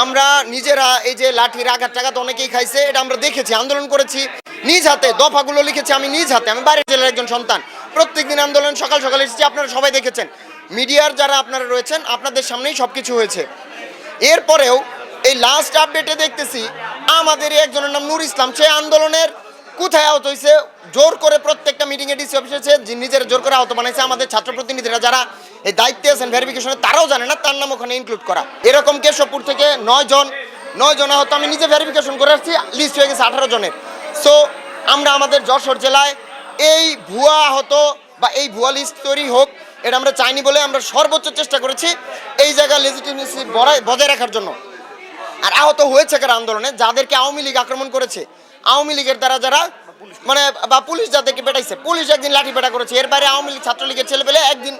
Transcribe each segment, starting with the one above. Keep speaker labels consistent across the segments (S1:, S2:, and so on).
S1: আমরা নিজেরা এই যে লাঠির আঘাত টাঘাত অনেকেই খাইছে, এটা আমরা দেখেছি, আন্দোলন করেছি। নিজ হাতে দফাগুলো লিখেছি আমি নিজ হাতে, আমি বাইরের জেলার একজন সন্তান। প্রত্যেকদিন আন্দোলন, সকাল সকাল এসেছি, আপনারা সবাই দেখেছেন। মিডিয়ার যারা আপনারা রয়েছেন, আপনাদের সামনেই সব কিছু হয়েছে। এরপরেও এই লাস্ট আপডেটে দেখতেছি, আমাদেরই একজনের নাম নূর ইসলাম, সে আন্দোলনের কোথায় আহত হয়েছে? জোর করে প্রত্যেকটা মিটিংয়ে ডিসি অফিসে নিজের জোর করে আহত বানাইছে, আমাদের ছাত্র প্রতিনিধিরা যারা এই দায়িত্বে আছেন ভেরিফিকেশনে তারাও জানে না, তার নাম ওখানে ইনক্লুড করা। এরকম কেশবপুর থেকে নয় জন নয় জন আহত আমি নিজে ভেরিফিকেশন করে আসছি লিস্ট হয়ে গেছে আঠারো জনের। সো আমরা আমাদের যশোর জেলায় এই ভুয়া আহত বা এই ভুয়া লিস্ট তৈরি হোক, এটা আমরা চাইনি বলে আমরা সর্বোচ্চ চেষ্টা করেছি এই জায়গায় লেজিটিমেসি বজায় রাখার জন্য। আর আহত হয়েছে কার আন্দোলনে? যাদেরকে আওয়ামী লীগ আক্রমণ করেছে। আওয়ামী লীগের দ্বারা যারা মানে বা পুলিশ যাদেরকে পেটাইছে, পুলিশ একদিন লাঠি পেটা করেছে। এর বাইরে আওয়ামী লীগ ছাত্রলীগের ছেলেপেলে একদিন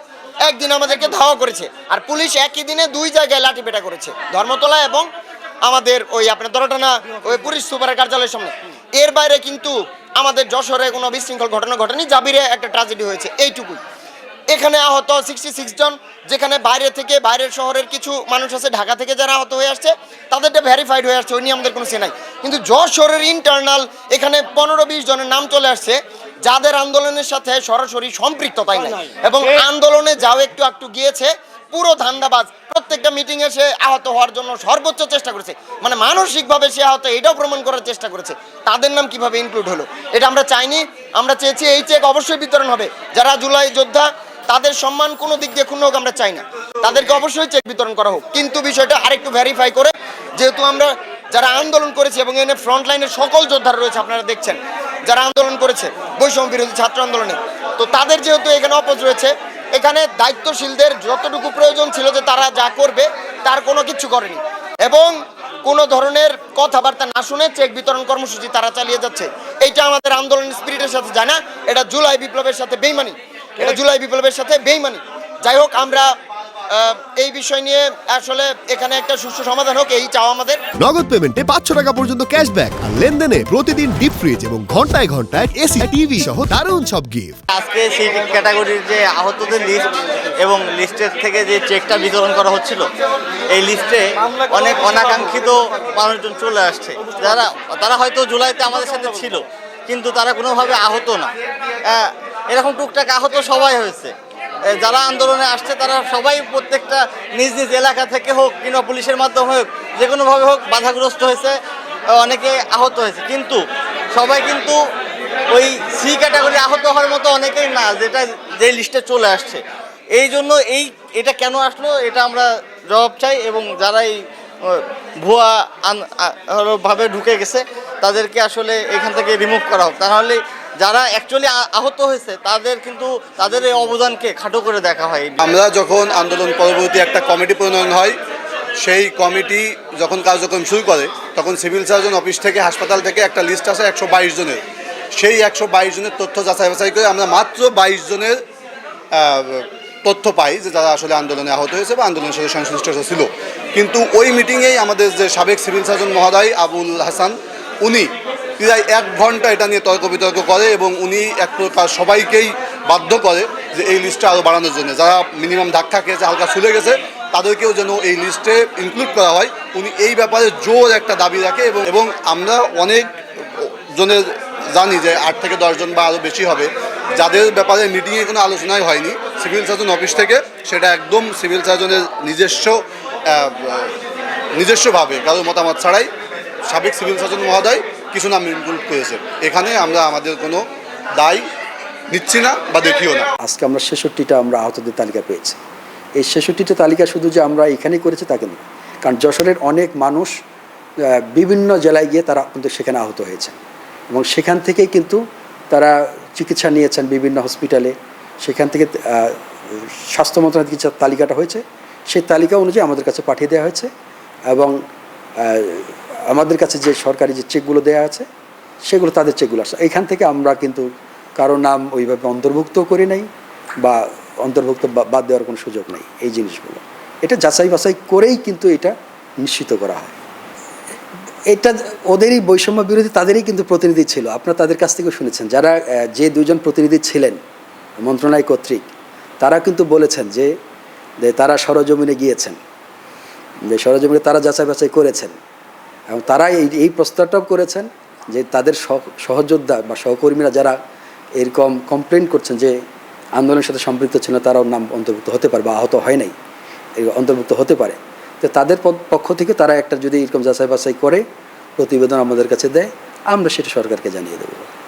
S1: একদিন আমাদেরকে ধাওয়া করেছে। আর পুলিশ একই দিনে দুই জায়গায় লাঠি পেটা করেছে। ধর্মতলা এবং আমাদের ওই আপনার দরটানা ওই পুলিশ সুপারের কার্যালয়ের সামনে। এর বাইরে কিন্তু আমাদের যশোরে কোনো বিশৃঙ্খল ঘটনা ঘটেনি, জাবিরে একটা ট্রাজেডি হয়েছে। এইটুকুই। এখানে আহত সিক্সটি সিক্স জন, যেখানে বাইরে থেকে বাইরের শহরের কিছু মানুষ আছে, ঢাকা থেকে যারা আহত হয়ে আসছে, তাদেরটা ভেরিফাইড হয়ে আসছে ওই নিয়ে আমাদের কোনো সে নাই। কিন্তু যশোরের ইন্টারনাল এখানে পনেরো বিশ জনের নাম চলে আসছে। যাদের আন্দোলনের সাথে সরাসরি সম্পৃক্ততাই নাই। এবং আন্দোলনে যাও একটু একটু গিয়েছে পুরো ধান্দাবাজ। প্রত্যেকটা মিটিংয়ে সে আহত হওয়ার জন্য সর্বোচ্চ চেষ্টা করেছে। মানে মানসিকভাবে সে আহত এটাও প্রমাণ করার চেষ্টা করেছে। তাদের নাম কীভাবে ইনক্লুড হলো? এটা আমরা চাইনি। আমরা চেয়েছি এই চেক অবশ্যই বিতরণ হবে। যারা জুলাই যোদ্ধা তাদের সম্মান কোনো দিক দিয়ে ক্ষুণ্ণ হোক আমরা চাই না। তাদেরকে অবশ্যই চেক বিতরণ করা হোক। কিন্তু বিষয়টা আরেকটু ভেরিফাই করে যেহেতু আমরা যারা আন্দোলন করেছে এবং এনে ফ্রন্ট লাইনের সকল যোদ্ধারা রয়েছে, আপনারা দেখছেন, যারা আন্দোলন করেছে, বৈষম্য বিরোধী ছাত্র আন্দোলনে। তো তাদের যেহেতু এখানে অপোজ রয়েছে, এখানে দায়িত্বশীলদের যতটুকু প্রয়োজন ছিল যে তারা যা করবে, তার কোনো কিছু করেনি। এবং কোনো ধরনের কথাবার্তা না শুনে চেক বিতরণ কর্মসূচি তারা চালিয়ে যাচ্ছে, এইটা আমাদের আন্দোলন স্পিরিটের সাথে যায় না, এটা জুলাই বিপ্লবের সাথে বেইমানি, এটা জুলাই বিপ্লবের সাথে বেইমানি। যাই হোক, আমরা এই বিষয় নিয়ে আসলে এখানে একটা সুষ্ঠু সমাধান হোক এই চাও আমাদের।
S2: নগদ পেমেন্টে পাঁচশো টাকা পর্যন্ত ক্যাশব্যাক আর লেনদেনে প্রতিদিন ডিপ ফ্রিজ এবং ঘন্টায় ঘন্টায় এসি টিভি সহ দারুণ সব গিফট
S3: আজকে সেই ক্যাটাগরির যে আহতদের লিস্ট এবং লিস্টের থেকে যে চেকটা বিতরণ করা হচ্ছিল এই লিস্টে অনেক অনাকাঙ্ক্ষিত মানুষজন চলে আসছে। যারা তারা হয়তো জুলাইতে আমাদের সাথে ছিল কিন্তু তারা কোনোভাবে আহত না। এরকম টুকটাক আহত সবাই হয়েছে। যারা আন্দোলনে আসছে, তারা সবাই প্রত্যেকটা নিজ নিজ এলাকা থেকে হোক কিংবা পুলিশের মাধ্যমে হোক, যে কোনোভাবে হোক বাধাগ্রস্ত হয়েছে অনেকে আহত হয়েছে। কিন্তু সবাই কিন্তু ওই সি ক্যাটাগরি আহত হওয়ার মতো অনেকেই না, যেটা যে লিস্টে চলে আসছে। এই জন্য এই, এটা কেন আসলো, এটা আমরা জবাব চাই এবং যারা এই ভুয়া ভাবে ঢুকে গেছে, তাদেরকে আসলে এখান থেকে রিমুভ করা হোক। তাহলে যারা অ্যাকচুয়ালি আহত হয়েছে, তাদের কিন্তু তাদের এই অবদানকে খাটো করে দেখা হয়
S4: আমরা যখন আন্দোলন পরবর্তী একটা কমিটি প্রণয়ন হয়, সেই কমিটি যখন কার্যক্রম শুরু করে, তখন সিভিল সার্জন অফিস থেকে, হাসপাতাল থেকে একটা লিস্ট আসে একশো বাইশ জনের। সেই একশো বাইশ জনের তথ্য যাচাই বাছাই করে আমরা মাত্র বাইশ জনের তথ্য পাই যে যারা আসলে আন্দোলনে আহত হয়েছে বা আন্দোলনের সাথে সংশ্লিষ্ট ছিল। কিন্তু ওই মিটিংয়েই আমাদের যে সাবেক সিভিল সার্জন মহোদয় আবুল হাসান, উনি প্রায় এক ঘণ্টা এটা নিয়ে তর্ক বিতর্ক করে এবং উনি এক প্রকার সবাইকেই বাধ্য করে যে এই লিস্টটা আরও বাড়ানোর জন্য। যারা মিনিমাম ধাক্কা খেয়েছে, হালকা ফুলে গেছে, তাদেরকেও যেন এই লিস্টে ইনক্লুড করা হয়। উনি এই ব্যাপারে জোর একটা দাবি রাখে এবং এবং আমরা অনেক জনের জানি যে আট থেকে দশজন বা আরও বেশি হবে। যাদের ব্যাপারে মিটিংয়ে কোনো আলোচনাই হয়নি সিভিল সার্জন অফিস থেকে, সেটা একদম সিভিল সার্জনের নিজস্ব নিজস্বভাবে কারোর মতামত ছাড়াই সাবেক সিভিল সার্জন মহোদয় কিছু নাম ইনক্লুড করেছে এখানে আমরা আমাদের কোনো দায় নিচ্ছি না বা দেখিও না।
S5: আজকে আমরা ছেষট্টিটা আমরা আহতদের তালিকা পেয়েছি। এই ছেষট্টিটা তালিকা শুধু যে আমরা এখানেই করেছি তাকে না। কারণ যশোরের অনেক মানুষ বিভিন্ন জেলায় গিয়ে তারা কিন্তু সেখানে আহত হয়েছেন। এবং সেখান থেকেই কিন্তু তারা চিকিৎসা নিয়েছেন বিভিন্ন হসপিটালে। সেখান থেকে স্বাস্থ্য মন্ত্রণালয় যে তালিকাটা হয়েছে, সেই তালিকা অনুযায়ী আমাদের কাছে পাঠিয়ে দেওয়া হয়েছে। এবং আমাদের কাছে যে সরকারি যে চেকগুলো দেওয়া আছে, সেগুলো তাদের চেকগুলো আসছে এখান থেকে আমরা কিন্তু কারও নাম ওইভাবে অন্তর্ভুক্ত করি নাই বা অন্তর্ভুক্ত বাদ দেওয়ার কোনো সুযোগ নেই এই জিনিসগুলো। এটা যাচাই বাছাই করেই কিন্তু এটা নিশ্চিত করা হয়। এটা ওদেরই বৈষম্য বিরোধী তাদেরই কিন্তু প্রতিনিধি ছিল। আপনারা তাদের কাছ থেকেও শুনেছেন। যারা যে দুজন প্রতিনিধি ছিলেন মন্ত্রণালয় কর্তৃক, তারা কিন্তু বলেছেন যে তারা সরজমিনে গিয়েছেন। যে সরজমিনে তারা যাচাই বাছাই করেছেন। এবং তারা এই এই প্রস্তাবটাও করেছেন যে তাদের সহ- সহযোদ্ধা বা সহকর্মীরা যারা এরকম কমপ্লেন করছেন যে আন্দোলনের সাথে সম্পৃক্ত ছিল তারাও নাম অন্তর্ভুক্ত হতে পারে বা আহত হয় নাই অন্তর্ভুক্ত হতে পারে। তো তাদের পক্ষ থেকে তারা একটা যদি এরকম যাচাই বাছাই করে, প্রতিবেদন আমাদের কাছে দেয়, আমরা সেটা সরকারকে জানিয়ে দেবো।